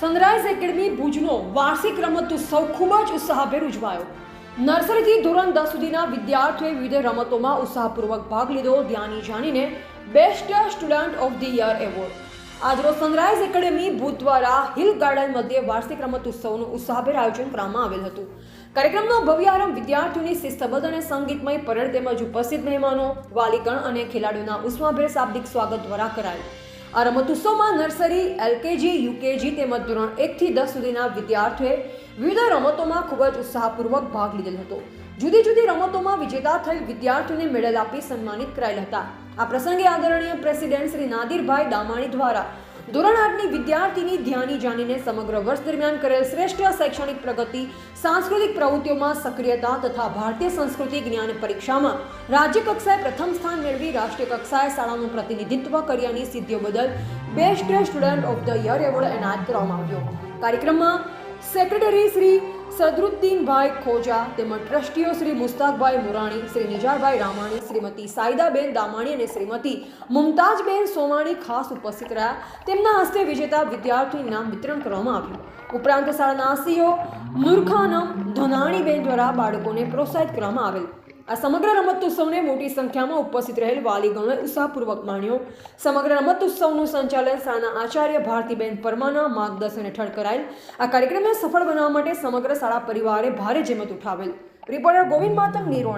Sunrise academy ભુજનો વાર્ષિક રમતોત્સવ ખૂબ જ ઉત્સાહભેર ઉજવાયો. નર્સરીથી ધોરણ દસ સુધીના વિદ્યાર્થીઓએ વિવિધ રમતોમાં ઉત્સાહપૂર્વક ભાગ લીધો. ધ્યાની જાણીને best student of the year award. આજરોજ સનરાઈઝ એકેડેમી ભુજ દ્વારા હિલ ગાર્ડન મધ્યે વાર્ષિક રમતોત્સવનું ઉત્સાહભેર આયોજન કરવામાં આવેલ હતું. કાર્યક્રમનો ભવ્ય આરંભ વિદ્યાર્થીઓની શિસ્તબદ્ધ અને સંગીતમય પરેડ તેમજ ઉપસ્થિત મહેમાનો, વાલીગણ અને ખેલાડીઓના ઉષ્માભેર શાબ્દિક સ્વાગત દ્વારા કરાયું. આ રમતોત્સવમાં નર્સરી, એલકેજી, યુકેજી તેમજ ધોરણ એકથી દસ સુધીના વિદ્યાર્થીઓએ વિવિધ રમતોમાં ખૂબ જ ઉત્સાહપૂર્વક ભાગ લીધેલ હતો. જુદી જુદી રમતોમાં વિજેતા થયેલ વિદ્યાર્થીઓને મેડલ આપી સન્માનિત કરાયેલ હતા. આ પ્રસંગે આદરણીય પ્રેસિડેન્ટ શ્રી નાદિરભાઈ દામાણી દ્વારા ધોરણ આઠની વિદ્યાર્થીની ધ્યાની જાણીને સમગ્ર વર્ષ દરમિયાન કરેલ શ્રેષ્ઠ શૈક્ષણિક પ્રગતિ, સાંસ્કૃતિક પ્રવૃત્તિઓમાં સક્રિયતા તથા ભારતીય સંસ્કૃતિ જ્ઞાન પરીક્ષામાં રાજ્ય કક્ષાએ પ્રથમ સ્થાન મેળવી રાષ્ટ્રીય કક્ષાએ શાળાનું પ્રતિનિધિત્વ કર્યાની સિદ્ધિઓ બદલ best student of the year award એનાયત કરવામાં આવ્યો. કાર્યક્રમમાં સેક્રેટરી શ્રી સદરુદ્દીનભાઈ ખોજા તેમજ ટ્રસ્ટીઓ શ્રી મુસ્તાકભાઈ મુરાણી, શ્રી નિજારભાઈ રામાણી, શ્રીમતી સાયદાબેન દામાણી અને શ્રીમતી મુમતાજબેન સોમાણી ખાસ ઉપસ્થિત રહ્યા. તેમના હસ્તે વિજેતા વિદ્યાર્થી નામ વિતરણ કરવામાં આવ્યું. ઉપરાંત શાળાના સીઓ નુરખાનમ ધનાણીબેન દ્વારા બાળકોને પ્રોત્સાહિત કરવામાં આવેલ. આ સમગ્ર રમતોત્સવને મોટી સંખ્યામાં ઉપસ્થિત રહેલ વાલીગણોએ ઉત્સાહપૂર્વક માણ્યો. સમગ્ર રમતોત્સવનું સંચાલન શાળાના આચાર્ય ભારતીબેન પરમાના માર્ગદર્શન હેઠળ કરાયેલ આ કાર્યક્રમને સફળ બનાવવા માટે સમગ્ર શાળા પરિવારે ભારે જહેમત ઉઠાવેલ. રિપોર્ટર ગોવિંદ માતંગ નિરોણા